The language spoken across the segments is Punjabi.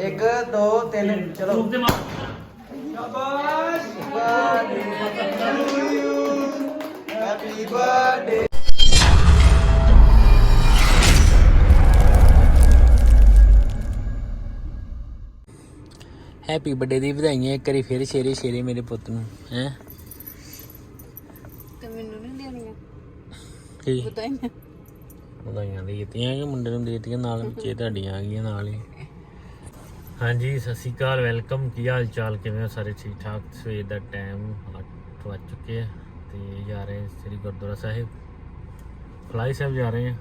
ਇੱਕ ਦੋ ਤਿੰਨ ਚਲੋ। ਰੂਪ ਦੇ ਮਾਰ। ਸ਼ਾਬਾਸ਼ birthday to you happy birthday happy birthday ਦੀ ਵਧਾਈਆਂ ਇੱਕ ਵਾਰੀ ਫਿਰ ਸ਼ੇਰੇ ਸ਼ੇਰੇ ਮੇਰੇ ਪੁੱਤ ਨੂੰ ਹੈ? ਤੇ ਮੈਨੂੰ ਨਹੀਂ ਦੇਣੀਆਂ। ਕੀ? ਬਤਾਈਆਂ ਵਧਾਈਆਂ ਦੇ ਦਿੱਤੀਆਂ ਕਿ ਮੁੰਡੇ ਨੂੰ ਦੇ ਦਿੱਤੀਆਂ ਨਾਲ ਵਿੱਚੇ ਤੁਹਾਡੀਆਂ ਆ ਗਈਆਂ ਨਾਲ ਹੀ। ਹਾਂਜੀ ਸਤਿ ਸ਼੍ਰੀ ਅਕਾਲ ਵੈਲਕਮ। ਕੀ ਹਾਲ ਚਾਲ ਕਿਵੇਂ ਹੋ ਸਾਰੇ? ਠੀਕ ਠਾਕ ਸਵੇਰ ਦਾ ਟਾਈਮ 8 ਵੱਜ ਚੁੱਕੇ ਆ ਤੇ ਜਾ ਰਹੇ ਸ੍ਰੀ ਗੁਰਦੁਆਰਾ ਸਾਹਿਬ। ਫਲਾਈ ਸਾਹਿਬ ਜਾ ਰਹੇ ਆ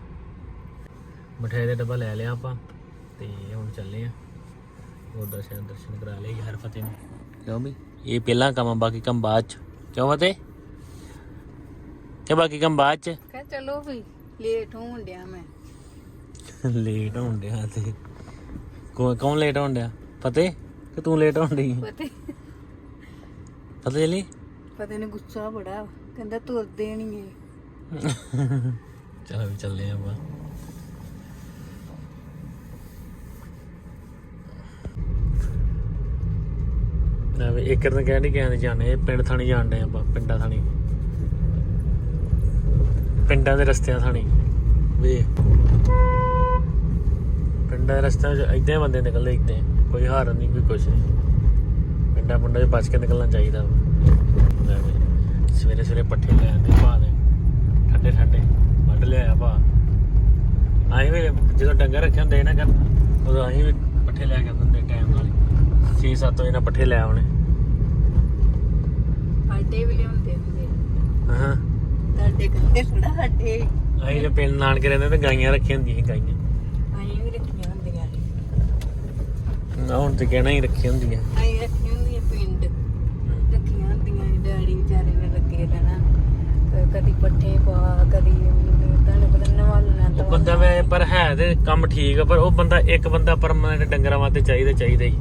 ਮਠਿਆਈ ਦਾ ਡੱਬਾ ਲੈ ਲਿਆ ਆਪਾਂ ਤੇ ਹੁਣ ਚੱਲੇ ਆ ਗੁਰਦੁਆਰਾ ਸਾਹਿਬ ਦਰਸ਼ਨ ਕਰਾ ਲਏ ਹਰ ਫਤਿਹ ਨੂੰ। ਕਿਉਂ ਵੀ ਇਹ ਪਹਿਲਾ ਕੰਮ ਆ ਬਾਕੀ ਕੰਮ ਬਾਅਦ ਚ। ਕਿਉਂ ਫਤਿਹ? ਤੇ ਬਾਕੀ ਕੰਮ ਬਾਅਦ ਚ। ਕਹ ਚਲੋ ਵੀ ਲੇਟ ਹੋਣ ਡਿਆ ਮੈਂ। ਲੇਟ ਹੋਣ ਡਿਆ ਤੇ। ਕੌਣ ਕੌਣ ਲੇਟ ਹੋਣ ਡਿਆ? ਫਤਿਹ? ਕਿ ਤੂੰ ਲੇਟ ਹੋਣ ਡਈ? ਪਤਾ ਫਤਿਹ ਲਈ ਪਤਾ ਨੇ ਗੁੱਸਾ ਬੜਾ ਵਾ। ਕਹਿੰਦਾ ਤੁਰਦੇ ਨਹੀਂ ਏ ਚਲੋ ਵੀ ਚੱਲਦੇ ਆਪਾਂ। ਨਾ ਵੀ ਇੱਕ ਦਿਨ ਕਹਿੰਦੀ ਕਹਿੰਦੇ ਜਾਣੇ? ਪਿੰਡ ਥਾਣੀ ਜਾਣਦੇ ਆਪਾਂ ਪਿੰਡਾਂ ਥਾਣੀ। ਪਿੰਡਾਂ ਦੇ ਰਸਤਿਆਂ ਥਾਣੀ। ਵੇ ਪਿੰਡਾਂ ਰਸਤਿਆਂ 'ਚ ਇਦਾਂ ਹੀ ਬੰਦੇ ਨਿਕਲਦੇ ਇਦਾਂ ਕੋਈ ਹਾਰਨ ਨਹੀਂ ਕੋਈ ਕੁਛ ਨਹੀਂ। ਪਿੰਡਾਂ ਪੁੰਡਾਂ 'ਚ ਬਚ ਕੇ ਨਿਕਲਣਾ ਚਾਹੀਦਾ ਸਵੇਰੇ ਸਵੇਰੇ ਪੱਠੇ ਲੈ ਆਂਦੇ ਪਾ ਦੇ ਠੰਡੇ ਠੰਡੇ ਵੱਢ ਲਿਆਇਆ ਭਾ ਅਸੀਂ ਵੀ ਜਦੋਂ ਡੰਗਰ ਰੱਖੇ ਹੁੰਦੇ ਨਾ ਘਰ ਉਦੋਂ ਅਸੀਂ ਵੀ ਪੱਠੇ ਲੈ ਕੇ ਆਉਂਦੇ ਹੁੰਦੇ ਟਾਈਮ ਨਾਲ 6-7 ਵਜੇ ਨਾਲ ਪੱਠੇ ਲੈ ਆਉਣੇ। ਸਾਡੇ ਵੀ ਲਿਆਉਂਦੇ ਹੁੰਦੇ ਹਾਂ। ਤੁਹਾਡੇ ਥੋੜਾ ਜੇ ਪਿੰਡ ਨਾਨਕੇ ਰਹਿੰਦੇ ਤੇ ਗਾਈਆਂ ਰੱਖੀਆਂ ਹੁੰਦੀਆਂ ਗਾਈਆਂ ਅਸੀਂ ਵੀ ਰੱਖੀਆਂ ਹੁੰਦੀਆਂ ਨਾ ਹੁਣ ਤੇ ਕਹਿਣਾ ਹੀ ਰੱਖੀਆਂ ਹੁੰਦੀਆਂ। ਅਸੀਂ ਰੱਖੀਆਂ ਹੁੰਦੀਆਂ ਪਿੰਡ। ਰੱਖੀਆਂ ਹੁੰਦੀਆਂ ਸੀ, ਡੈਡੀ ਵਿਚਾਰੇ ਨੇ ਲੱਗੇ ਰਹਿਣਾ। ਕ- ਕਦੀ ਪੱਠੇ ਪਾ ਕਦੀ ਤੁਹਾਨੂੰ ਪਤਾ ਨਵਾਲਣਾ ਉਹ ਬੰਦਾ ਵੇ ਪਰ ਹੈ ਤੇ ਕੰਮ ਠੀਕ ਆ ਪਰ ਉਹ ਬੰਦਾ ਇੱਕ ਬੰਦਾ ਪਰਮਾਨੈਂਟ ਡੰਗਰਾਂ ਵਾਸਤੇ ਚਾਹੀਦਾ ਚਾਹੀਦਾ ਹੀ।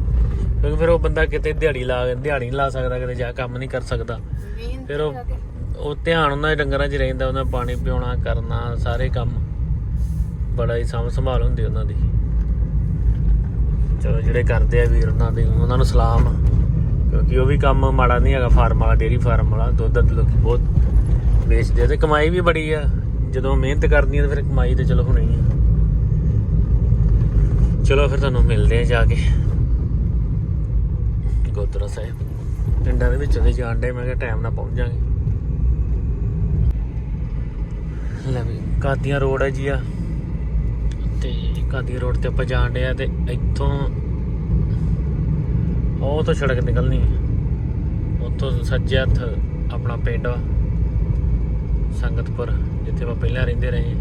ਕਿਉਂਕਿ ਫਿਰ ਉਹ ਬੰਦਾ ਕਿਤੇ ਦਿਹਾੜੀ ਲਾ ਦਿਹਾੜੀ ਨਹੀਂ ਲਾ ਸਕਦਾ ਕਿਤੇ ਜਾ ਕੰਮ ਨਹੀਂ ਕਰ ਸਕਦਾ। ਫਿਰ ਉਹ ਉਹ ਧਿਆਨ ਉਹਨਾਂ ਦੇ ਡੰਗਰਾਂ 'ਚ ਰਹਿੰਦਾ ਉਹਨਾਂ ਨੂੰ ਪਾਣੀ ਪਿਉਣਾ ਕਰਨਾ ਸਾਰੇ ਕੰਮ। ਬੜਾ ਹੀ ਸਾਂਭ ਸੰਭਾਲ ਹੁੰਦੀ ਉਹਨਾਂ ਦੀ। ਚਲੋ ਜਿਹੜੇ ਕਰਦੇ ਆ ਵੀਰ ਉਹਨਾਂ ਦੇ, ਉਹਨਾਂ ਨੂੰ ਸਲਾਮ ਕਿਉਂਕਿ ਉਹ ਵੀ ਕੰਮ ਮਾੜਾ ਨਹੀਂ ਹੈਗਾ, ਫਾਰਮ ਵਾਲਾ ਡੇਰੀ ਫਾਰਮ ਵਾਲਾ, ਦੁੱਧ ਦੱਧ ਲੋਕੀ ਬਹੁਤ ਵੇਚਦੇ ਆ ਤੇ ਕਮਾਈ ਵੀ ਬੜੀ ਆ। ਜਦੋਂ ਮਿਹਨਤ ਕਰਦੀ ਆ ਤਾਂ ਫਿਰ ਕਮਾਈ ਤੇ ਚਲੋ ਹੋਣੀ ਆ। ਚਲੋ ਫਿਰ ਤੁਹਾਨੂੰ ਮਿਲਦੇ ਆ ਜਾ ਕੇ। ਗੁਰਦੁਆਰਾ ਸਾਹਿਬ, ਪਿੰਡਾਂ ਦੇ ਵਿੱਚੋਂ ਦੇ ਜਾਣ ਡੇ ਮੈਂ ਕਿਹਾ ਟਾਈਮ ਨਾਲ ਪਹੁੰਚ ਜਾਾਂਗੇ ਲੈ ਵੀ, ਕਾਦੀਆਂ ਰੋਡ ਹੈ ਜੀ ਆ। ਤੇ ਕਾਦੀਆਂ ਰੋਡ ਤੇ ਆਪਾਂ ਜਾਣ ਡੇ ਆ ਤੇ ਇੱਥੋਂ ਉਹ ਤੋਂ ਸੜਕ ਨਿਕਲਣੀ ਹੈ ਉੱਥੋਂ ਸੱਜੇ ਹੱਥ ਆਪਣਾ ਪਿੰਡ ਵਾ, ਸੰਗਤਪੁਰ, ਜਿੱਥੇ ਆਪਾਂ ਪਹਿਲਾਂ ਰਹਿੰਦੇ ਰਹੇ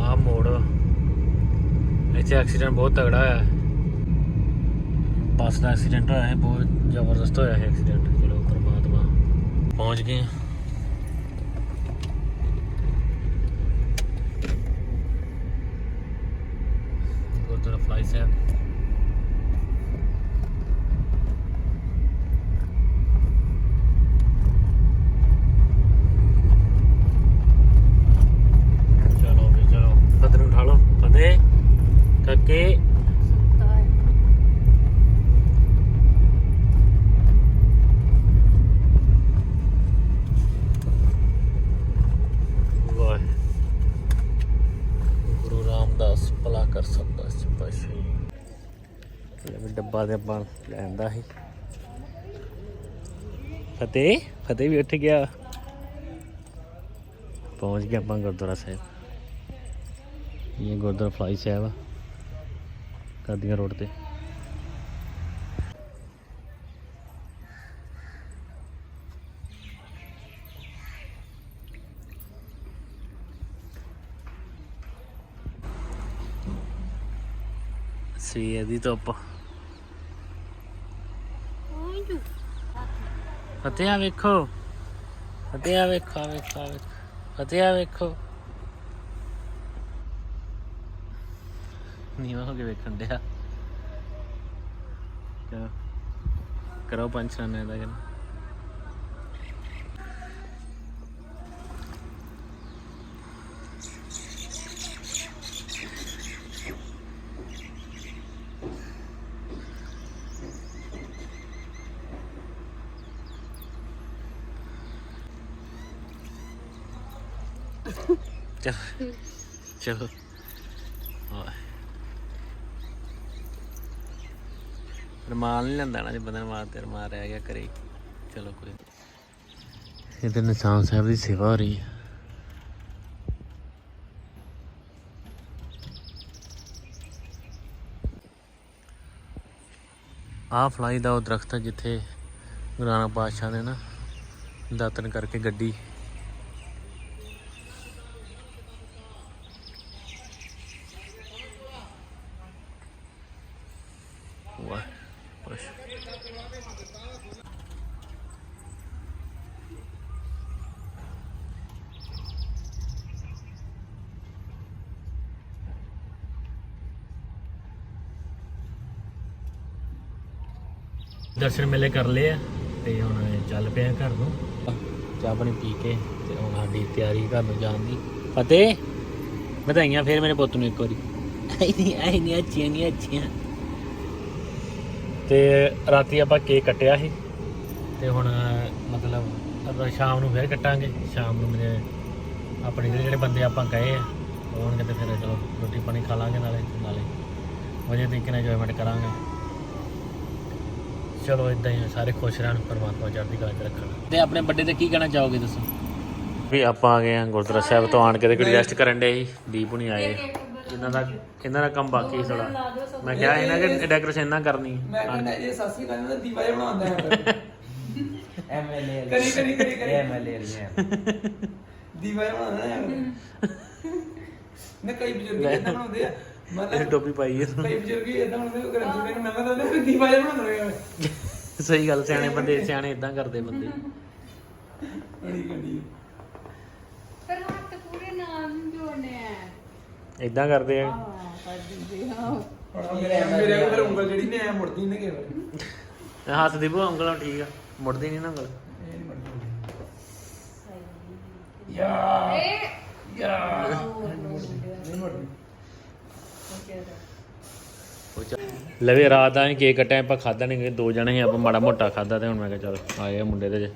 ਆ ਮੋੜ ਇੱਥੇ ਐਕਸੀਡੈਂਟ ਬਹੁਤ ਤਗੜਾ ਹੋਇਆ। ਬੱਸ ਦਾ ਐਕਸੀਡੈਂਟ ਹੋਇਆ ਹੈ ਬਹੁਤ ਜ਼ਬਰਦਸਤ ਹੋਇਆ ਹੈ ਐਕਸੀਡੈਂਟ ਚਲੋ ਪਰਮਾਤਮਾ ਪਹੁੰਚ ਗਏ ਹਾਂ। ਗੁਰਦੁਆਰਾ ਫਲਾਈ ਸਾਹਿਬ ਚਲੋ ਵੀ ਚਲੋ ਫਤਿਹ ਨੂੰ ਉਠਾ ਲਓ ਫਤਿਹ ਕੱਕੇ ਵਾਹ ਗੁਰੂ ਰਾਮਦਾਸ ਭਲਾ ਕਰ ਸਕਦਾ ਸਿਪਾਹੀ ਲੈ ਵੀ ਡੱਬਾ ਦੇ ਆਪਾਂ ਲੈਂਦਾ ਸੀ। ਫਤਿਹ ਫਤਿਹ ਵੀ ਉੱਠ ਗਿਆ। ਪਹੁੰਚ ਗਏ ਆਪਾਂ ਗੁਰਦੁਆਰਾ ਸਾਹਿਬ। ਇਹ ਗੁਰਦੁਆਰਾ ਫਲਾਈ ਸਾਹਿਬ ਆ ਕਾਦੀਆਂ ਰੋਡ ਤੇ। ਸਵੇਰ ਦੀ ਧੁੱਪ। ਫਤਿਹ ਵੇਖੋ। ਫਤਿਹ ਵੇਖੋ ਆ ਵੇਖੋ ਆ ਵੇਖੋ। ਫਤਿਹ ਵੇਖੋ। ਨੀਵਾ ਹੋ ਕੇ ਵੇਖਣ ਡਿਆ। ਕਰੋ ਕਰੋ ਪੰਚਾਨ ਇਹਦਾ ਚਲੋ ਚਲੋ ਰਮਾਲ ਨਹੀਂ ਲੈਂਦਾ ਨਾ ਜੇ ਬੰਦੇ ਮਾਰ ਤੇ ਰਮਾਲ ਰਹਿ ਗਿਆ ਕਰੇ ਚਲੋ ਕੋਈ ਇਧਰ ਨਿਸ਼ਾਨ ਸਾਹਿਬ ਦੀ ਸੇਵਾ ਹੋ ਰਹੀ ਹੈ। ਆਹ ਫਲਾਈ ਦਾ ਉਹ ਦਰਖਤ ਹੈ ਜਿੱਥੇ ਗੁਰੂ ਨਾਨਕ ਪਾਤਸ਼ਾਹ ਨੇ ਨਾ ਦਾਤਨ ਕਰਕੇ ਗੱਡੀ ਵਾਹ ਪੁਸ਼ ਦਰਸ਼ਨ ਮੇਲੇ ਕਰ ਲਏ ਆ ਤੇ ਹੁਣ ਚੱਲ ਪਏ ਆ ਘਰ ਨੂੰ। ਚਾਹ ਪਾਣੀ ਪੀ ਕੇ ਤੇ ਹੁਣ ਸਾਡੀ ਤਿਆਰੀ ਘਰ ਨੂੰ ਜਾਣ ਦੀ। ਫਤਿਹ ਵਧਾਈਆਂ ਫੇਰ ਮੇਰੇ ਪੁੱਤ ਨੂੰ ਇੱਕ ਵਾਰੀ। ਆਈ ਨਹੀਂ ਆਈ ਨਹੀਂ ਅੱਛੀਆਂ ਨਹੀਂ ਅੱਛੀਆਂ। ਤੇ ਰਾਤੀ ਆਪਾਂ ਕੇਕ ਕੱਟਿਆ ਸੀ ਤੇ ਹੁਣ ਮਤਲਬ ਸ਼ਾਮ ਨੂੰ ਫੇਰ ਕੱਟਾਂਗੇ। ਸ਼ਾਮ ਨੂੰ ਮੇਰੇ ਆਪਣੇ ਜਿਹੜੇ ਬੰਦੇ ਆਪਾਂ ਕਹੇ ਆ ਹੋਣਗੇ ਤੇ ਫਿਰ ਚਲੋ ਰੋਟੀ ਪਾਣੀ ਖਾ ਲਾਂਗੇ ਨਾਲੇ ਨਾਲੇ ਵਧੀਆ ਤਰੀਕੇ ਨਾਲ ਇੰਜੋਇਮੈਂਟ ਕਰਾਂਗੇ। ਚਲੋ ਇਦਾਂ ਹੀ ਆ, ਸਾਰੇ ਖੁਸ਼ ਰਹਿਣ ਪਰਮਾਤਮਾ ਚੜ੍ਹਦੀ ਕਲਾ ਚ ਰੱਖਣ। ਤੇ ਆਪਣੇ ਵੱਡੇ ਤੇ ਕੀ ਕਹਿਣਾ ਚਾਹੋਗੇ ਦੱਸੋ ਵੀ ਆਪਾਂ ਆ ਗਏ ਆ ਗੁਰਦੁਆਰਾ ਸਾਹਿਬ ਤੋਂ ਆਣ ਕੇ ਤੇ ਕੋਈ ਰੈਸਟ ਕਰਨ ਦੇ ਸੀ ਦੀਪ ਹੁਣੀ ਆਏ। ਇਹਨਾਂ ਦਾ ਇਹਨਾਂ ਦਾ ਕੰਮ ਬਾਕੀ ਸੀ ਥੋੜਾ ਮੈਂ ਕਿਹਾ ਇਹਨਾਂ ਕਿ ਡੈਕੋਰੇਸ਼ਨ ਇਹਨਾਂ ਕਰਨੀ। ਮੈਂ ਕਹਿੰਦਾ ਇਹ ਸਾਸੀ ਕਹਿੰਦਾ ਦੀਵਾ ਜਿਹਾ ਬਣਾਉਂਦਾ ਹੈ। ਐਮਐਲਏ ਕਰੀ ਕਰੀ ਕਰੀ ਕਰੀ। ਐਮਐਲਏ ਦੀਵਾ ਜਿਹਾ ਬਣਾਉਂਦਾ ਹੈ। ਨਾ ਕਈ ਬਜ਼ੁਰਗ ਇਦਾਂ ਬਣਾਉਂਦੇ ਆ। ਇਹ ਟੋਪੀ ਪਾਈ ਹੈ ਕਈ ਬਜ਼ੁਰਗ ਇਦਾਂ ਬਣਾਉਂਦੇ ਉਹ ਕਰਨ ਜਿਹੜੇ ਨਵਾਂ ਤਾਂ ਉਹਨੇ ਦੀਵਾ ਜਿਹਾ ਬਣਾਉਂਦੇ ਹੋਏ ਸਹੀ ਗੱਲ ਸਿਆਣੇ ਬੰਦੇ ਸਿਆਣੇ ਇਦਾਂ ਕਰਦੇ ਬੰਦੇ। ਬੜੀ ਗੱਡੀ। ਪਰ ਹੱਥ ਪੂਰੇ ਨਾਮ ਜੋੜਨੇ ਆ। ਇਦਾਂ ਕਰਦੇ ਆ। ਹਾਂ ਕਰ ਦਿੰਦੇ ਹਾਂ ਮੇਰੇ ਕੋਲ ਉਂਗਲ ਜਿਹੜੀ ਨੇ ਐ ਮੁੜਦੀ ਨੇ ਕਿਵੇਂ ਹੱਥ ਦੀ ਭੂ ਉਂਗਲਾਂ ਠੀਕ ਆ ਮੁੜਦੀ ਨਹੀਂ ਨਾ ਉਂਗਲ। ਇਹ ਨਹੀਂ ਮੁੜਦੀ। ਯਾ ਯਾ ਨਹੀਂ ਮੁੜਦੀ। ਲਵੇ ਰਾਤ ਦਾ ਅਸੀਂ ਕੇਕ ਕੱਟਿਆ ਆਪਾਂ ਖਾਦਾ ਨਹੀਂ ਦੋ ਜਣੇ ਸੀ ਆਪਾਂ ਮਾੜਾ ਮੋਟਾ ਖਾਦਾ ਤੇ ਹੁਣ ਮੈਂ ਕਿਹਾ ਚਲ ਆਏ ਆ ਮੁੰਡੇ ਤੇ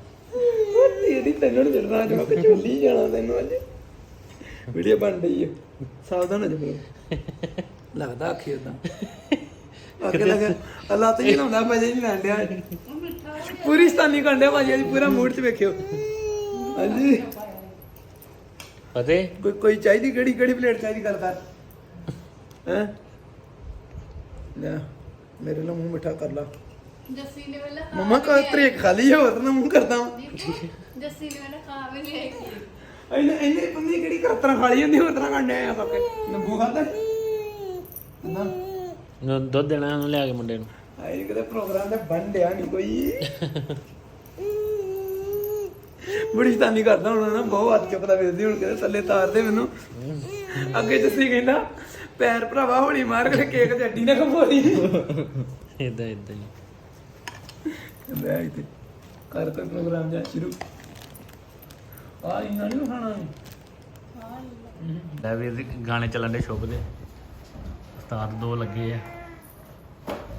ਇਹਦੀ ਤੈਨੂੰ ਨੀ ਜੜਨਾ ਮੈਂ ਕਿ ਚੁੱਲੀ ਜਾਣਾ ਤੈਨੂੰ ਅੱਜ। ਵੀਡੀਓ ਬਣ ਰਹੀ ਹੈ ਸਾਵਧਾਨ ਹੋ ਜਾ ਲੱਗਦਾ ਅੱਖੀ ਉਦਾਂ ਅੱਗੇ ਲੱਗ ਅੱਲਾ ਤੇ ਜਨਾਉਂਦਾ ਮਜ਼ੇ ਨਹੀਂ ਲੈਣ ਡਿਆ ਪੂਰੀ ਸਤਾਨੀ ਕੰਡਿਆ ਭਾਜੀ ਅੱਜ ਪੂਰਾ ਮੂਡ 'ਚ ਵੇਖਿਓ। ਹਾਂਜੀ। ਫਤਿਹ ਕੋਈ ਕੋਈ ਚਾਹੀਦੀ ਕਿਹੜੀ ਕਿਹੜੀ ਪਲੇਟ ਚਾਹੀਦੀ ਗੱਲ ਕਰ। ਹੈ? ਲੈ ਮੇਰੇ ਨਾਲ ਮੂੰਹ ਮਿੱਠਾ ਕਰ ਲਾ। ਜੱਸੀ ਨੇ ਵੇਲਾ ਮਮਾ ਕਾ ਤਰੀਕ ਖਾਲੀ ਹੈ ਨਾ ਮੂੰਹ ਕਰਦਾ। ਜੱਸੀ ਨੇ ਵੇਲਾ ਖਾ ਵੀ ਲਈ ਇਹਨੇ ਇਹਨੇ ਪੰਨੀ ਕਿਹੜੀ ਕਰਤਰਾ ਖਾਲੀ ਹੁੰਦੀ ਹੋਰ ਤਰ੍ਹਾਂ ਕੰਡੇ ਆ ਪੱਕੇ ਨੰਬੂ ਖਾਦਾ ਨਾ ਨੂੰ ਦੁੱਧ ਦੇਣਾ ਉਹਨੂੰ ਲਿਆ ਕੇ ਮੁੰਡੇ ਨੂੰ। ਆਈ ਕਿਤੇ ਪ੍ਰੋਗਰਾਮ ਤੇ ਬਣ ਡਿਆ ਨਹੀਂ ਕੋਈ। ਬੜੀ ਸਤਾਨੀ ਕਰਦਾ ਹੁਣ ਨਾ ਬਹੁਤ ਹੱਥ ਚੁੱਕਦਾ ਵੇਖਦੀ ਹੁਣ ਕਿਤੇ ਥੱਲੇ ਤਾਰਦੇ ਮੈਨੂੰ। ਅੱਗੇ ਜੱਸੀ ਕਹਿੰਦਾ ਪੈਰ ਭਰਾਵਾ ਹੌਲੀ ਮਾਰ ਕੇ ਕੇਕ ਤੇ ਅੱਡੀ ਨਾ ਖਮੋਰੀ ਇਦਾਂ ਇਦਾਂ ਹੀ। ਐ ਤੇ ਕਰ ਕੋਈ ਪ੍ਰੋਗਰਾਮ ਜਾ ਸ਼ੁਰੂ। ਆ ਇੰਨਾ ਨਹੀਂ ਖਾਣਾ ਲੈ ਵੀ ਇਹਦੇ ਗਾਣੇ ਚੱਲਣ ਦੇ ਸ਼ੁਭ ਦੇ। ਉਸਤਾਦ ਦੋ ਲੱਗੇ ਆ।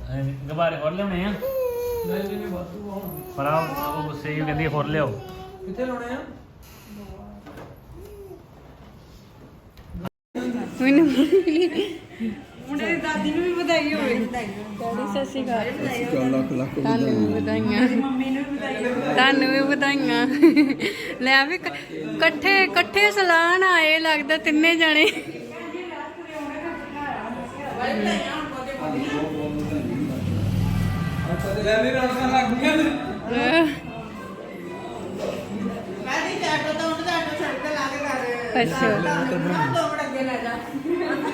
ਐਂ ਗਬਾਰੇ ਹੋਰ ਲਿਆਉਣੇ ਆ। ਨਹੀਂ ਨਹੀਂ ਵਾਧੂ ਹੁਣ। ਪਰ ਆ ਉਹ ਗੁੱਸੇ ਹੀ ਕਹਿੰਦੀ ਹੋਰ ਲਿਆਓ। ਕਿੱਥੇ ਲਾਉਣੇ ਆ? ਮੈਨੂੰ ਮੁੰਡੇ ਦੀ ਦਾਦੀ ਨੂੰ ਵੀ ਵਧਾਈ ਹੋਵੇ। ਦਾਦੀ ਸਤਿ ਸ਼੍ਰੀ ਅਕਾਲ। ਲੱਖ ਲੱਖ ਤੁਹਾਨੂੰ ਵੀ ਵਧਾਈਆਂ। ਮੰਮੀ ਨੂੰ ਵੀ ਵਧਾਈਆਂ ਤੁਹਾਨੂੰ ਵੀ ਵਧਾਈਆਂ। ਲੈ ਵੀ ਕ- ਇਕੱਠੇ ਇਕੱਠੇ ਸਲਾਨ ਆਏ ਲੱਗਦਾ ਤਿੰਨੇ ਜਣੇ। ਲੈ ਮੇਰੇ ਰੌਣਕਾਂ ਲੱਗ ਗਈਆਂ ਨੇ।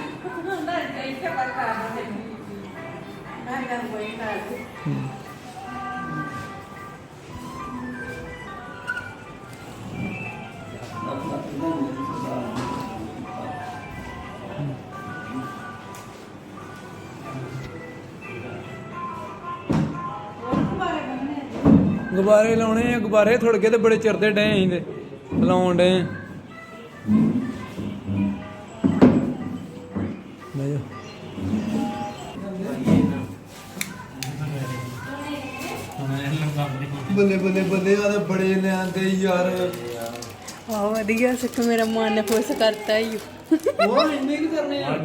ਅੱਛਾ ਗੁਬਾਰੇ ਲਾਉਣੇ ਆ ਗੁਬਾਰੇ ਥੋੜ ਕੇ ਤੇ ਬੜੇ ਚਿਰ ਦੇ ਡਏ ਆਂ ਤੇ ਲਾਉਣ ਡਏ ਲਿਆਂਦੇ ਯਾਰ। ਵਾਹ ਵਧੀਆ ਸਿੱਖ ਮੇਰਾ ਮਨ ਨੇ ਖੁਸ਼ ਕਰਤਾ ਹੀ ਹੋਰ ਇੰਨੇ ਕੀ ਕਰਨੇ ਆ?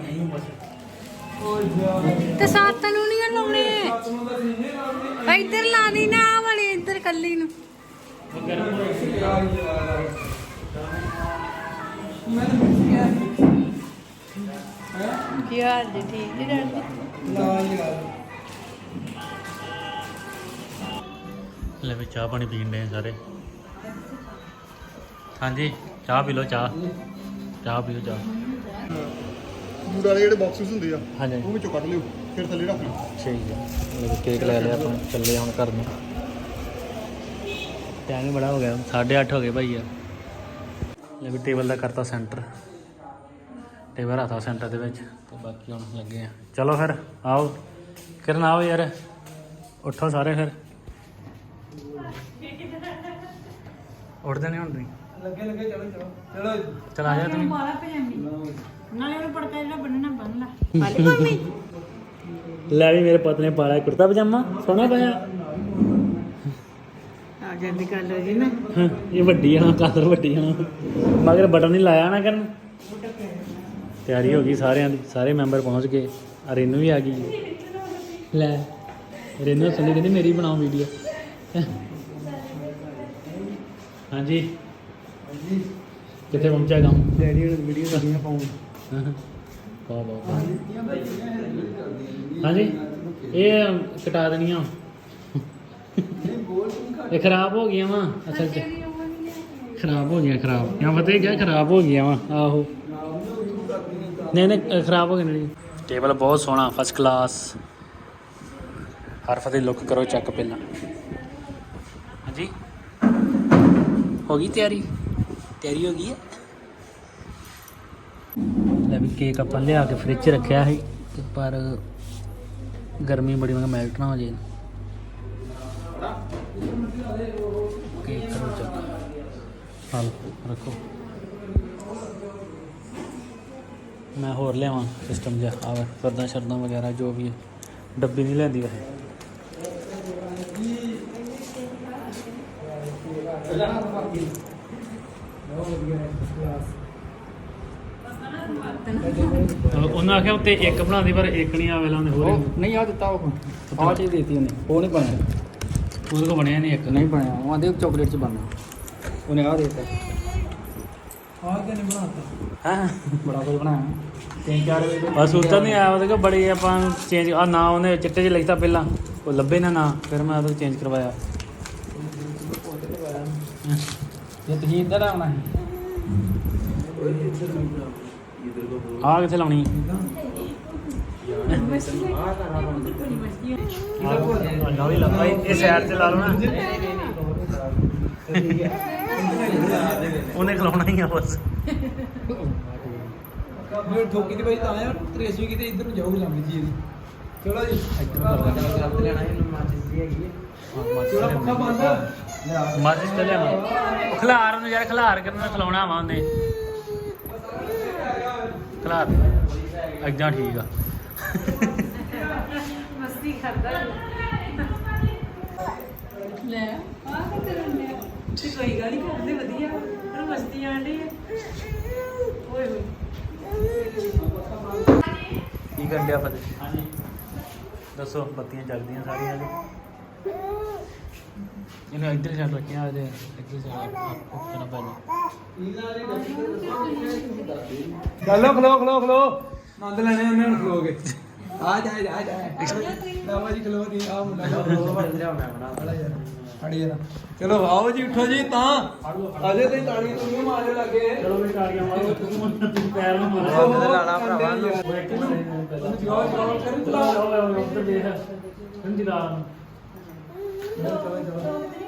ਓਏ ਯਾਰ। ਤੇ ਸੱਤ ਨੂੰ ਨਹੀਂ ਲਾਉਣੇ? ਤੁਹਾਨੂੰ ਤਾਂ ਇੰਨੇ ਲਾਉਣੇ। ਇੱਧਰ ਲਾ ਦੀ ਨਾ ਆਹ ਵਾਲੀ ਇੱਧਰ ਕੱਲੀ ਨੂੰ। ਮੈਂ ਤਾਂ ਮਿਲ ਗਿਆ। ਕੀ ਹਾਲ ਜੀ ਠੀਕ ਜੀ ਡੈਡ ਜੀ ਨਾ ਯਾਰ ਲੈ ਵੀ ਚਾਹ ਪਾਣੀ ਪੀਣ ਦੇ ਸਾਰੇ। ਹਾਂਜੀ ਚਾਹ ਪੀ ਲਓ ਚਾਹ। ਚਾਹ ਪੀਓ ਚਾਹ। ਵਾਲੇ ਜਿਹੜੇ ਬਾਕਸਸ ਹੁੰਦੇ ਆ ਹਾਂਜੀ। ਉਹ ਵਿੱਚੋਂ ਕੱਢ ਲਿਓ ਫਿਰ ਥੱਲੇ ਰੱਖ ਲਿਓ। ਠੀਕ ਹੈ। ਲੈ ਕੇਕ ਲੈ ਲਿਆ ਆਪਾਂ ਚੱਲੇ ਹੁਣ ਘਰ ਨੂੰ। ਟਾਈਮ ਹੀ ਬੜਾ ਹੋ ਗਿਆ 8:30 ਹੋ ਗਏ ਭਾਈ ਯਾਰ। ਲੈ ਵੀ ਟੇਬਲ ਦਾ ਕਰਤਾ ਸੈਂਟਰ। ਟੇਬਲ ਰੱਖਤਾ ਸੈਂਟਰ ਦੇ ਵਿੱਚ ਤੇ ਬਾਕੀ ਹੁਣ ਲੱਗੇ ਆ। ਚਲੋ ਫਿਰ ਆਓ। ਕਿਰਨ ਆਓ ਯਾਰ। ਉੱਠੋ ਸਾਰੇ ਫਿਰ। ਉੱਠਦੇ ਨਹੀਂ ਹੁਣ ਤੁਸੀਂ। ਲੱਗੇ ਲੱਗੇ ਚਲੋ ਚਲੋ। ਚਲੋ ਚਲ ਆ ਜਾ ਤੁਸੀਂ ਮਾਲਾ ਪਜਾਮੀ ਨਾਲੇ ਉਹ ਪੜਕਾ ਜਿਹੜਾ ਬੰਨਣਾ ਬੰਨ ਲਾ। ਪਾਲੀ ਮੰਮੀ ਲੈ ਵੀ ਮੇਰੇ ਪੁੱਤ ਨੇ ਪਾਲਾ ਕੁੜਤਾ ਪਜਾਮਾ। ਸੋਹਣਾ ਪਾਇਆ। ਆ ਜਾਂਦੀ ਗੱਲ ਹੋ ਜੀ ਨਾ। ਹਾਂ, ਇਹ ਵੱਡੀ ਆ ਕਾਦਰ ਵੱਡੀ ਆ। ਮਗਰ ਬਟਨ ਨਹੀਂ ਲਾਇਆ ਨਾ ਕਰਨ। ਤਿਆਰੀ ਹੋ ਗਈ ਸਾਰਿਆਂ ਦੀ। ਸਾਰੇ ਮੈਂਬਰ ਪਹੁੰਚ ਗਏ। ਆ ਰੇਨੂ ਵੀ ਆ ਗਈ ਲੈ ਰੇਨੂ ਸੰਦੀ ਕਹਿੰਦੀ ਮੇਰੀ ਬਣਾਓ ਵੀਡੀਓ। ਹਾਂਜੀ। ਕਿੱਥੇ ਪਹੁੰਚਿਆ ਕੰਮ? ਡੈਡੀ ਹੁਣ ਵੀਡੀਓ ਕਰਨੀਆਂ ਪਾਉਂ ਬਹੁਤ ਬਹੁਤ ਹਾਂਜੀ। ਇਹ ਕਟਾ ਦੇਣੀਆਂ। ਇਹ ਖਰਾਬ ਹੋ ਗਈਆਂ ਵਾ। ਅਸਲ 'ਚ ਖਰਾਬ ਹੋ ਗਈਆਂ ਖਰਾਬ। ਜਾਂ ਪਤਾ ਹੀ ਕਿਆ ਖਰਾਬ ਹੋ ਗਈਆਂ ਵਾ? ਆਹੋ। ਨਹੀਂ ਨਹੀਂ ਖਰਾਬ। ਹੋ ਗਏ ਨੇ ਟੇਬਲ ਬਹੁਤ ਸੋਹਣਾ ਫਸਟ ਕਲਾਸ ਹਰਫ ਦੀ ਲੁੱਕ ਕਰੋ ਚੈੱਕ ਪਹਿਲਾਂ। ਹਾਂਜੀ? ਹੋ ਗਈ ਤਿਆਰੀ? ਤਿਆਰੀ ਹੋ ਗਈ ਹੈ? ਲੈ ਵੀ ਕੇਕ ਆਪਾਂ ਲਿਆ ਕੇ ਫ੍ਰਿਜ 'ਚ ਰੱਖਿਆ ਸੀ ਤੇ ਪਰ ਗਰਮੀ ਬੜੀ, ਮੈਂ ਮੈਲਟ ਨਾ ਹੋ ਜੇ। ਕੇਕ ਕਰੋ ਚੱਕ ਹਾਲ ਰੱਖੋ। ਮੈਂ ਹੋਰ ਲਿਆਵਾਂ ਸਿਸਟਮ ਜਿਹਾ ਆਵੇ ਫਰਦਾ ਸ਼ਰਦਾਂ ਵਗੈਰਾ, ਜੋ ਵੀ ਹੈ। ਡੱਬੀ ਨਹੀਂ ਲੈਂਦੀ ਵੈਸੇ। ਉਹਨਾਂ ਆਖਿਆ ਉੱਤੇ ਇੱਕ ਬਣਾਉਂਦੀ ਪਰ ਇੱਕ ਨਹੀਂ ਆਵੇ ਲਾਉਂਦੇ ਹੋਰ ਨਹੀਂ ਆ ਦਿੱਤਾ ਉਹ ਆ ਚੀਜ਼ ਦਿੱਤੀ ਉਹਨੇ ਉਹ ਨਹੀਂ ਬਣਿਆ। ਉਹਦੇ ਕੋ ਬਣਿਆ ਨਹੀਂ ਇੱਕ। ਨਹੀਂ ਬਣਿਆ ਉਹ ਆਂਦੇ ਚਾਕਲੇਟ ਚ ਬਣਨਾ। ਉਹਨੇ ਆ ਦਿੱਤਾ। ਆ ਕਿਨੇ ਬਣਾਤਾ? ਹਾਂ? ਬੜਾ ਕੁਝ ਬਣਾਇਆ। ਤਿੰਨ ਚਾਰ ਵਜੇ ਬਸ ਉੱਤਰ ਨਹੀਂ ਆਇਆ ਉਹਦੇ ਕੋ ਬੜੀ ਆਪਾਂ ਚੇਂਜ ਆ ਨਾ ਉਹਨੇ ਚਿੱਟੇ 'ਚ ਲਿਖਤਾ ਪਹਿਲਾਂ। ਉਹ ਲੱਭੇ ਨਾ ਨਾ ਫਿਰ ਮੈਂ ਉਹਦੇ ਚੇਂਜ ਕਰਵਾਇਆ। ਜੇ ਤੁਸੀਂ ਇੱਧਰ ਆਉਣਾ ਹੈ। ਆ ਕਿੱਥੇ ਲਾਉਣੀ ਆ ਵੀ ਲੱਭਾ ਇਹ ਸਾਈਡ ਤੇ ਲਾ ਲਓ ਨਾ ਉਹਨੇ ਖਲਾਉਣਾ ਹੀ ਆ ਬਸ ਮੈਂ ਠੋਕੀ ਦੀ ਬਾਈ ਤਾਂ ਆਇਆ ਤ੍ਰੇਸਵੀ ਕਿਤੇ ਇੱਧਰ ਨੂੰ ਜਾਊ ਲੰਮੀ ਜੀ ਇਹਦੀ ਚਲੋ ਜੀ ਰੱਬ ਲੈਣਾ ਇਹਨੂੰ ਮਾਚਿਸ ਦੀ ਹੈਗੀ ਹੈ ਚਲੋ ਪੱਖਾ ਬੰਦ ਮਾਰਚ ਤੇ ਲਿਆਵਾਂ ਖਲਾਰ ਨੂੰ ਯਾਰ ਖਲਾਰ ਕਰਨਾ ਖਲਾਉਣਾ ਵਾ ਉਹਨੇ। ਖਲਾਰ। ਐਦਾਂ ਠੀਕ ਆ। ਮਸਤੀ ਕਰਦਾ ਲੈ ਆ ਕੀ ਕਰਨ ਲਿਆ ਤੇ ਕੋਈ ਗੱਲ ਨਹੀਂ ਕਰਦੇ ਵਧੀਆ। ਪਰ ਮਸਤੀ ਆਂਡੀ ਓਏ ਹੋਏ। ਕੀ ਕਰਨ ਡਿਆ ਫਤਿਹ? ਹਾਂਜੀ ਦੱਸੋ ਬੱਤੀਆਂ ਜਗਦੀਆਂ ਸਾਰੀਆਂ ਜੀ ਇਹਨੂੰ ਇੱਧਰ ਛੱਡ ਰੱਖਿਆ ਇਹਦੇ ਇੱਧਰ ਛੱਡ ਆਪਕੋ ਕਿਹਨਾਂ ਪੈਣਾ ਗੱਲੋ ਖਲੋ ਖਲੋ ਖਲੋ ਆਨੰਦ ਲੈਣੇ ਉਹਨਾਂ ਨੂੰ ਖਲੋਗੇ ਆ ਜਾ ਆ ਜਾ ਲਾਵਾ ਜੀ ਖਲੋ ਦੀ ਆ ਮੁੰਡਾ ਖਲੋ ਖੜੀ ਜਰਾ ਚਲੋ ਆਓ ਜੀ ਉੱਠੋ ਜੀ ਤਾਂ ਅਜੇ ਤੇ ਤਾੜੀਆਂ ਤੁਮੀਆਂ ਮਾਰੇ ਲੱਗੇ ਚਲੋ ਵੀ ਤਾੜੀਆਂ ਮਾਰੋ ਤੁਸੀਂ ਪੈਰ ਨੂੰ ਮਾਰੋ ਲਾਣਾ ਭਰਾਵਾ ਜਵਾਬ ਜਵਾਬ ਕਰ ਚਲਾ ਉੱਧਰ ਦੇਖ ਹੰਜੀਦਾਰ ਤਾੜੀਆਂ ਤੇ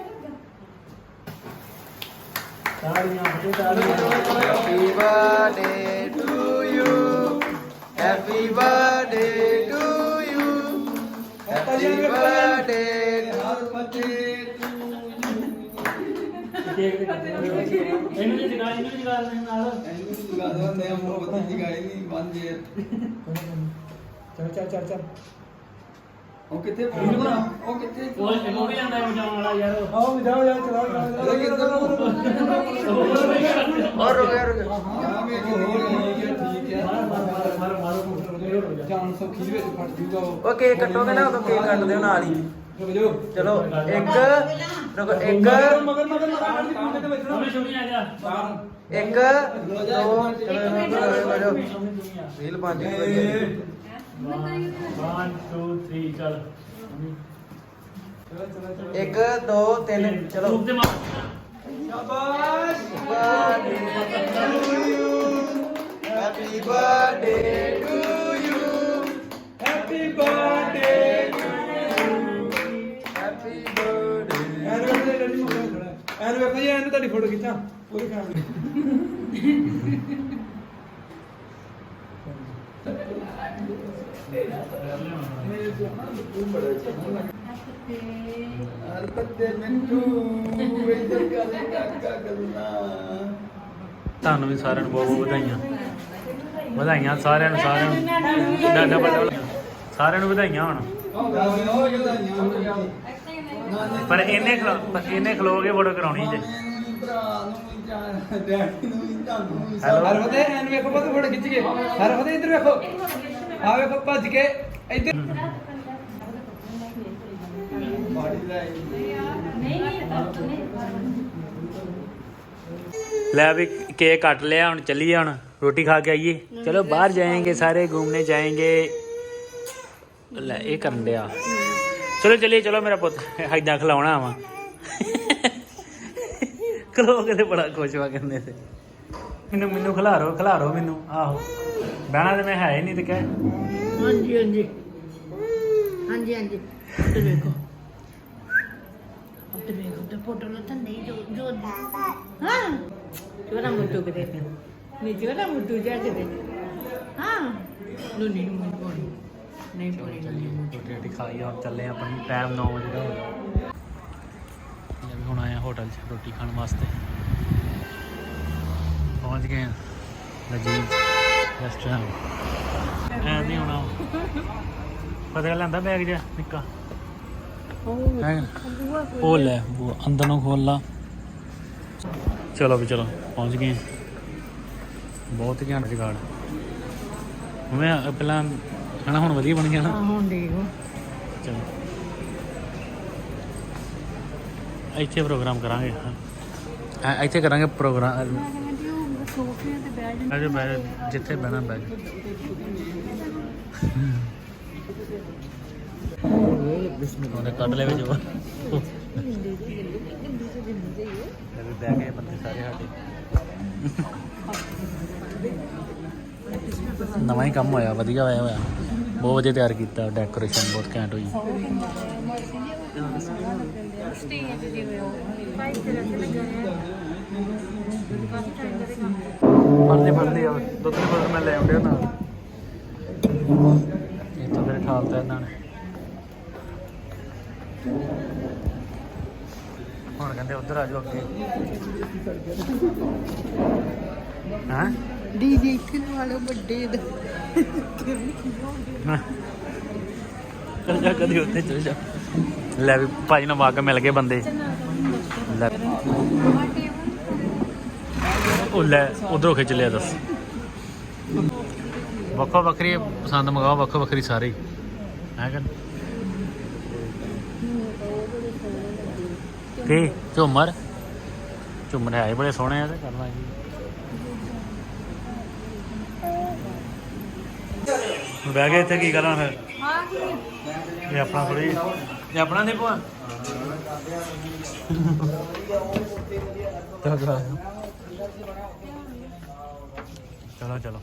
ਤਾੜੀਆਂ happy birthday to you happy birthday to you happy birthday cake ਤੇ ਕੱਟਿਆ ਇਹਨੂੰ ਵੀ ਜਗਾ ਇਹਨੂੰ ਵੀ ਜਗਾ ਲੈਣ ਨਾਲ ਚਲ ਚਲ ਚਲ ਚਲ ਉਹ ਕਿੱਥੇ ਪਹੁੰਚਣਾ ਉਹ ਕਿੱਥੇ? ਉਹ ਉਹ ਵੀ ਜਾਂਦਾ ਬਚਾਉਣ ਵਾਲਾ ਯਾਰ। ਆਓ ਜਾਓ ਯਾਰ ਚਲਾ ਚਲਾ ਔਰ ਰੁਕ ਗਿਆ ਰੁਕ ਗਿਆ ਹਾਂ ਮੈਂ ਠੀਕ ਹੈ ਠੀਕ ਹੈ। ਮਾਰੋ ਮਾਰੋ ਜਾਨ ਸੌਖੀ ਵਿੱਚ ਫਟ ਜੂਗਾ ਉਹ। ਕੇਕ ਕੱਟੋਗੇ ਨਾ ਉਦੋਂ ਕੇਕ ਕੱਟ ਦਿਓ ਨਾਲ ਹੀ। ਚਲੋ ਇੱਕ ਰੁਕ ਇੱਕ ਮਗਰ ਮਗਰ ਮਗਰ ਮਗਰ ਤੇ ਵਿੱਚ ਸ਼ਮੀ ਸ਼ਮੀ ਆ ਜਾ। ਇੱਕ ਦੋ ਚਲੋ ਰੀਲ ਪੰਜ 1 2 3 ਚੱਲ। ਇੱਕ ਦੋ ਤਿੰਨ ਚਲੋ। ਰੂਪ ਤੇ ਮਾਰ। ਸ਼ਾਬਾਸ਼। Happy birthday to you happy birthday happy birthday ਐਨ ਵੇਖੋ ਡੈਡੀ ਮੋੜਾ ਖੜਾ ਐਨ ਵੇਖੋ ਜੀ ਐਨ ਤੁਹਾਡੀ ਫੋਟੋ ਖਿੱਚਾਂ ਪੂਰੀ ਫੈਮਿਲੀ ਤੁਹਾਨੂੰ ਵੀ ਸਾਰਿਆਂ ਨੂੰ ਬਹੁਤ ਬਹੁਤ ਵਧਾਈਆਂ। ਵਧਾਈਆਂ ਸਾਰਿਆਂ ਨੂੰ ਸਾਰਿਆਂ ਨੂੰ। ਡਾਡਾ ਬੱਡਾ ਸਾਰਿਆਂ ਨੂੰ ਵਧਾਈਆਂ ਹੋਣ। ਪਰ ਇਹਨੇ ਖਲੋ ਪਰ ਇਹਨੇ ਖਲੋ ਕੇ ਫੋਟੋ ਕਰਾਉਣੀ ਜੇ। ਹੈਲੋ। ਹਰਫਤੇ ਐਨ ਵੇਖੋ ਫੋਟੋ ਖਿੱਚ ਕੇ। ਹਰਫਤੇ ਇੱਧਰ ਵੇਖੋ। ਆ ਵੇਖੋ ਭੱਜ ਕੇ ਇੱਧਰ। ਲੈ ਵੀ ਕੇਕ ਕੱਟ ਲਿਆ, ਹੁਣ ਚੱਲੀਏ ਹੁਣ, ਰੋਟੀ ਖਾ ਕੇ ਆਈਏ। ਚਲੋ ਬਾਹਰ ਜਾਏਗੇ, ਸਾਰੇ ਘੁੰਮਨੇ ਜਾਏਗੇ। ਲੈ, ਇਹ ਕਰਨ ਡਿਆ। ਚਲੋ ਚੱਲੀਏ, ਚਲੋ ਮੇਰਾ ਪੁੱਤ ਐਦਾਂ ਖਲਾਉਣਾ ਆਵਾ ਖਲੋ ਤੇ ਬੜਾ ਖੁਸ਼ ਵਾ ਕਹਿੰਦੇ ਤੇ। ਮੈਨੂੰ ਮੈਨੂੰ ਖਿਲਾਰੋ ਖਿਲਾਰੋ ਮੈਨੂੰ। ਆਹੋ। ਬਹਿਣਾ ਤੇ ਮੈਂ ਹੈ ਹੀ ਨਹੀਂ ਤੇ ਕਹਿ। ਹਾਂਜੀ ਹਾਂਜੀ। ਹਾਂਜੀ ਹਾਂਜੀ। ਤੇ ਵੇਖੋ। ਤੇ ਵੇਖੋ ਤੇ ਫੋਟੋ ਨਾ ਤਾਂ ਨਹੀਂ ਜੋ ਜੋ ਹਾਂ। ਚੋਰਾ ਮੁੱਟੂ ਕਿਤੇ ਨਹੀਂ ਚੋਰਾ ਮੁੱਟੂ ਜਾ ਕੇ ਦੇ ਹਾਂ। ਨੂੰ ਨਹੀਂ ਨੂੰ ਨਹੀਂ ਪਾਣੀ ਨਹੀਂ ਰੋਟੀ ਰੋਟੀ ਖਾਈ ਹੁਣ ਚੱਲੇ ਆਪਾਂ ਟਾਈਮ 9 ਵਜੇ ਦਾ। ਹੋ ਗਿਆ ਲੈ ਵੀ ਹੁਣ ਆਏ ਹੋਟਲ 'ਚ ਰੋਟੀ ਖਾਣ ਵਾਸਤੇ। ਪਹੁੰਚ ਗਏ ਹਾਂ ਲਜੀਜ਼ ਰੈਸਟੋਰੈਂਟ ਐ ਨਹੀਂ ਹੋਣਾ। ਪਤਾ ਲੈਂਦਾ ਬੈਗ ਜਿਹਾ ਨਿੱਕਾ? ਉਹ ਲੈ ਉਹ ਅੰਦਰ ਨੂੰ ਖੋਲ ਲਾ। ਚਲੋ ਵੀ ਚਲੋ ਪਹੁੰਚ ਗਏ ਬਹੁਤ ਹੀ ਘੈਂਟ ਜਗਾੜ। ਮੈਂ ਪਹਿਲਾਂ ਹਨਾ ਹੁਣ ਵਧੀਆ ਬਣ ਗਿਆ ਨਾ। ਹੁਣ ਦੇਖੋ ਚਲੋ। ਇੱਥੇ ਪ੍ਰੋਗਰਾਮ ਕਰਾਂਗੇ। ਇੱਥੇ ਕਰਾਂਗੇ ਪ੍ਰੋਗਰਾਮ ਸੋਫੇ ਤੇ ਬੈਠ ਅਜੇ ਬੈ ਜਿੱਥੇ ਬਹਿਣਾ ਬਹਿ ਜਾ ਉਹਨੇ ਕੱਢ ਲੈ ਵਿੱਚ ਉਹ। ਵੀ ਬਹਿ ਗਏ ਬੰਦੇ ਸਾਰੇ ਸਾਡੇ ਨਵਾਂ ਹੀ ਕੰਮ ਹੋਇਆ ਵਧੀਆ ਹੋਇਆ ਹੋਇਆ। ਬਹੁਤ ਵਧੀਆ ਤਿਆਰ ਕੀਤਾ ਡੈਕੋਰੇਸ਼ਨ ਬਹੁਤ ਘੈਂਟ ਹੋਈ। ਸਟੇਜ ਜਿਵੇਂ ਉਹ ਤੇ ਫੜਦੇ ਫੜਦੇ ਆ। ਦੁੱਧ ਦੇ ਬੋਤਲ ਮੈਂ ਲੈ ਆਉਂਦਿਆ ਨਾਲ। ਇਹ ਤਾਂ ਫਿਰ ਠਾਲਤਾ ਇਹਨਾਂ ਨੇ। ਹੁਣ ਕਹਿੰਦੇ ਉਧਰ ਆ ਜਾਓ ਅੱਗੇ। ਹਾਂ? ਡੀਜੇ ਇੱਥੇ ਵਾਲੇ ਵੱਡੇ ਦੇ। ਚਲ ਜਾ ਕਦੀ ਉੱਥੇ ਚਲ ਜਾ। ਲੈ ਵੀ ਭਾਜੀ ਨਾਲ ਵਾਕ ਮਿਲ ਗਏ ਬੰਦੇ। ਲੈ। ਉਹ ਲੈ ਉਧਰੋਂ ਖਿੱਚ ਲਿਆ ਦੱਸ। ਵੱਖੋ ਵੱਖਰੀ ਪਸੰਦ ਮਗਾਓ ਵੱਖੋ ਵੱਖਰੀ ਸਾਰੇ। ਹੀ ਕਿ ਕੀ? ਝੁੰਮਰ? ਝੁੰਮਰ ਹੈ ਬੜੇ ਸੋਹਣੇ ਆ ਤੇ ਕਰਨਾ ਕੀ? ਬਹਿ ਗਏ ਇੱਥੇ ਕੀ ਕਰਾਂ ਫਿਰ? ਇਹ ਆਪਣਾ ਥੋੜੀ ਇਹ ਆਪਣਾ ਨਹੀਂ ਪਵਾ ਚਲੋ ਚਲੋ ਚਲੋ ਚਲੋ।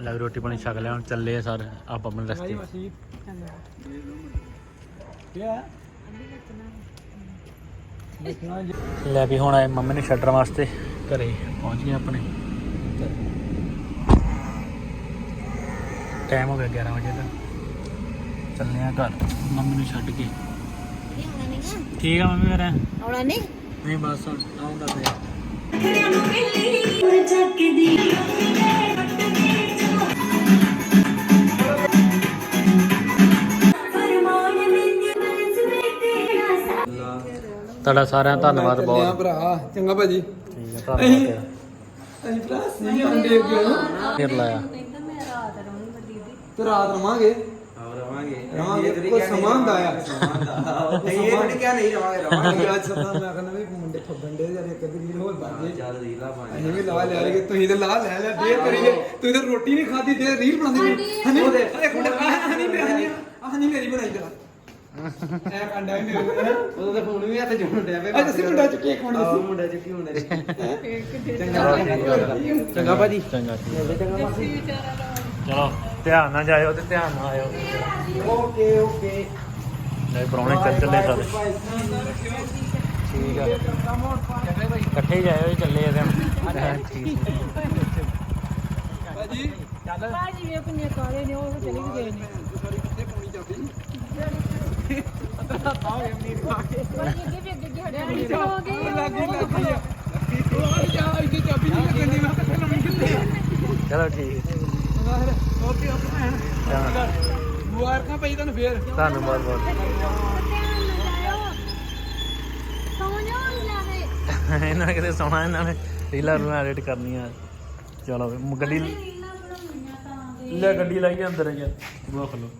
ਲੱਗ ਰੋਟੀ ਪਾਣੀ ਛਕ ਲਿਆ ਹੁਣ ਚੱਲੇ ਆ ਸਾਰੇ ਆਪ ਆਪਣੇ ਰਸਤੇ ਲੈ ਵੀ ਹੁਣ ਆਏ ਮੰਮੀ ਨੇ ਛੱਡਣ ਵਾਸਤੇ ਘਰੇ ਪਹੁੰਚ ਗਏ ਆਪਣੇ। ਟਾਈਮ ਹੋ ਗਿਆ 11 ਵਜੇ ਦਾ। ਚੱਲਦੇ ਆ ਘਰ ਮੰਮੀ ਨੂੰ ਛੱਡ ਕੇ। ਠੀਕ ਆ ਮੰਮੀ ਮੇਰਾ ਆਉਣਾ ਨਹੀਂ ਨਹੀਂ ਬਸ ਹੁਣ ਆਉਂਦਾ ਪਿਆ। ਤੁਹਾਡਾ ਸਾਰਿਆਂ ਦਾ ਧੰਨਵਾਦ ਬਹੁਤ। ਭਰਾ? ਚੰਗਾ ਭਾਜੀ। ਠੀਕ ਹੈ ਧੰਨਵਾਦ ਅਸੀਂ ਭਰਾ ਸੀ ਅੰਡੇ ਕਿਉਂ ਫਿਰ ਲਾਇਆ। ਤੇ ਰਾਤ ਰਵਾਂਗੇ। ਰਵਾਂਗੇ। ਰਵਾਂਗੇ। ਕੋਈ ਸਮਾਂ ਹੁੰਦਾ ਆ। ਸਮਾਂ ਹੁੰਦਾ। ਇਹ ਕਿਹਾ ਨਹੀਂ ਰਵਾਂਗੇ ਰਵਾਂਗੇ। ਅੱਜ ਸਮਾਂ ਮੈਂ ਕਹਿੰਦਾ ਵੀ ਮੁੰਡੇ ਫੱਬੰਡੇ ਜਿਹੜੇ ਹੋਰ ਬਣ ਜੇ ਚੱਲ ਰੀਲਾ ਬਣ ਅਸੀਂ ਵੀ ਲਾ ਲੈ ਲਈਏ ਤੁਸੀਂ ਤੇ ਲਾ ਲੈ ਲੈ ਦੇ ਕਰੀਏ। ਤੁਸੀਂ ਤਾਂ ਰੋਟੀ ਨਹੀਂ ਖਾਦੀ ਤੇ ਰੀਲ ਬਣਾਉਂਦੇ ਹਨੀ ਉਹ ਦੇ ਇੱਕ ਮਿੰਟ ਆਹ ਹਨੀ ਮੇਰੀ ਹਨੀ ਆਹ ਹਨੀ ਮੇਰੀ ਬਣਾਈ ਜਰਾ। ਐ ਕੰਡਾ ਮੇਰੇ ਉਦੋਂ ਤਾਂ ਫੋਨ ਵੀ ਹੱਥ ਜੋੜਨ ਡਿਆ ਪਿਆ ਅੱਜ ਅਸੀਂ ਮੁੰਡਾ ਚੁੱਕੀ ਇੱਕ ਆਹ ਦੱਸੀ ਮੁੰਡਾ ਚੁੱਕੀ ਮੁੰਡਾ ਚੰਗਾ ਭਾਜੀ। ਚੰਗਾ ਚਲੋ ਧਿਆਨ ਨਾਲ ਜਾਇਓ ਤੇ ਧਿਆਨ ਨਾਲ ਆਇਓ। Okay okay. ਲੈ ਪਰੌਣੇ ਚੱਲ ਚੱਲੇ ਸਾਰੇ। ਠੀਕ ਆ। ਇਕੱਠੇ ਹੀ ਜਾਇਓ ਚੱਲੇ ਆ ਤੇ ਠੀਕ ਭਾਜੀ ਬਾਜੀ ਵੇ ਪੁੰਨੇ ਕਾਲੇ ਨੇ ਉਹ ਚਲੇ ਵੀ ਗਏ ਨੇ। ਬਾਜੀ ਅੱਗੇ ਵੀ ਅੱਗੇ ਨਹੀਂ ਹੋ ਗਏ ਲੱਗੀ ਲੱਗੀ ਆ। ਉਹ ਜਾ ਇੱਥੇ ਚਾਬੀ ਨਹੀਂ ਲੱਗਣੀ ਮੈਂ ਕਿਹਾ ਨਵੀਂ ਕਿੱਥੇ ਚਲੋ ਠੀਕ ਹੈ ਓਕੇ ਓਕੇ ਭੈਣ? ਚੰਗਾ। ਮੁਬਾਰਕਾਂ ਭਾਈ ਤੁਹਾਨੂੰ ਫੇਰ। ਤੁਹਾਨੂੰ ਬਹੁਤ ਬਹੁਤ। ਇਹਨਾਂ ਨੇ ਕਿਤੇ ਸੋਣਾ ਇਹਨਾਂ ਨੇ ਰੀਲਾਂ ਨੂੰ ਐਡਿਟ ਕਰਨੀਆਂ। ਚਲੋ ਗੱਡੀ ਲੈ ਗੱਡੀ ਲਾਈ ਅੰਦਰ ਯਾਰ ਬੁਆ ਖਲੋ।